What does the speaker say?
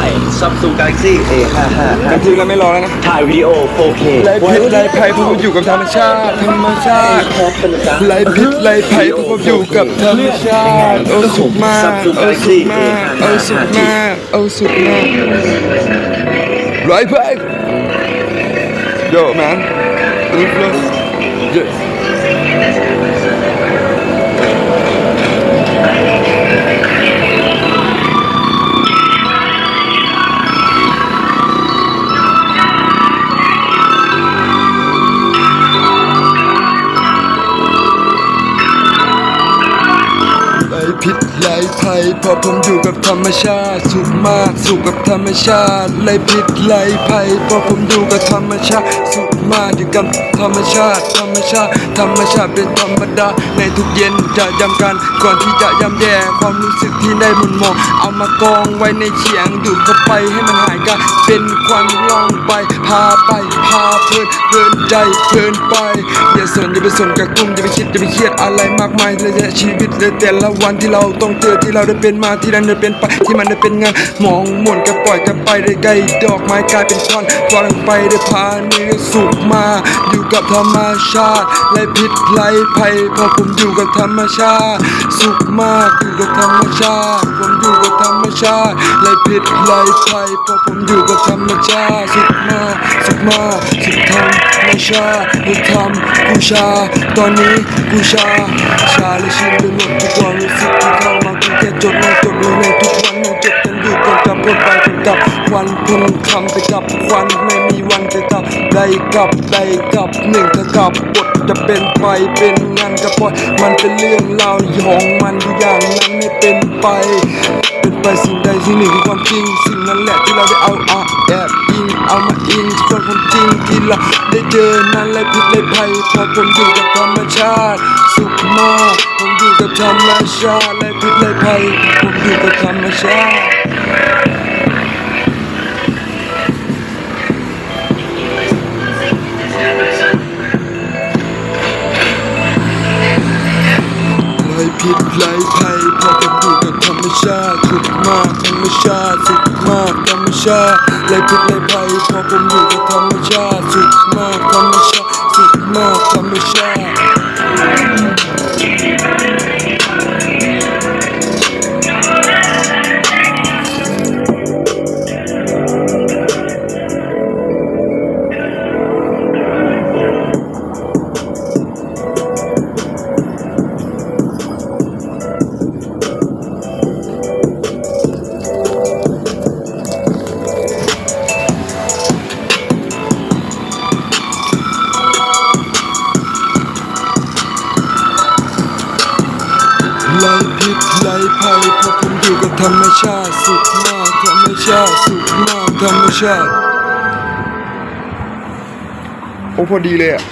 ม่ Samsung Galaxy A55 บางทีเราไม่รอแล้วนะถ่ายวิดีโอ 4K ไร้พิษไร้ภัยเพราะผมอยู่กับธรรมชาติธรรมชาติไร้พิษไร้ภัยเพราะผมอยู่กับธรรมชาติโอ้สุขมากโอ้สุขมากโอ้สุขมากโอ้สุขมากไร้ภัย Yo man Live love Yeah พิษไร้ภัยพราะผมอยู่กับธรรมชาติสุขมากสุขกับธรรมชาติไร้พิษไร้ภัยพราะผมอยู่กับธรรมชาติสุขมากอยู่กับธรรมชาติ ธรรมชาติ ธรรมชาติเป็นธรรมดาในทุกเย็นจะย้ำกัน ก่อนที่จะย้ำแย่ความรู้สึกที่ได้มุนมองเอามากองไว้ในเขียงดูดเข้าไปให้มันหายกันเป็นควันล่องไปพาไปพาเพลินเพลินใจเพลินไป สนอย่าไปสนกับกุ้มอย่าไปคิดอย่าไปเครียดอะไรมากมายเลยชีวิตเลยแต่ละวันที่เราต้องเจอที่เราได้เป็นมาที่นั่นได้เป็นไปที่มันได้เป็นงานมองหมุนก็ปล่อยกันไปได้ไกลดอกไม้กลายเป็นท่อนวางไปได้พาเนื้อสุขมา อยู่กับธรรมชาติไรพิษไรภัยพราะผมอยู่กับธรรมชาติ สุขมากอยู่กับธรรมชาติ ผมอยู่กับธรรมชาติไรพิษไรภัยพราะผมอยู่กับธรรมชาติ สุขมากสุขมากสุขธรรม ชาติสุขธรรม ก่อนกลับรถไปจนกับควันพุ่งคำไปกับควันไม่มีวันจะกลับได้กลับได้กลับหนึ่งถ้ากลับบทจะเป็นไปเป็นงานก็ปล่อยมันเป็นเรื่องราวของมันทุกอย่างนั้นไม่เป็นไป เป็นไปสิ่งใดสิ่งหนึ่งคือความจริง สิ่งนั้นแหละที่เราได้เอาอะแอบอิงเอามาอิงส่วนความจริงที่เราได้เจอนั้นและผิดและภัยเพราะผมอยู่กับธรรมชาติ สุขมากผมอยู่กับธรรมชาติและผิดและภัยผมอยู่กับธรรมชาติ ชาติสุดมากธรรมชาติเลยพิษเลยภัยพอผมอยู่กับธรรมชาติสุดมากธรรมชาติสุดมากธรรมชาติ ไร้ภัยเพราะผมอยู่กับธรรมชาติสุขมากธรรมชาติสุขมากธรรมชาติโอ้พอดีเลยอะ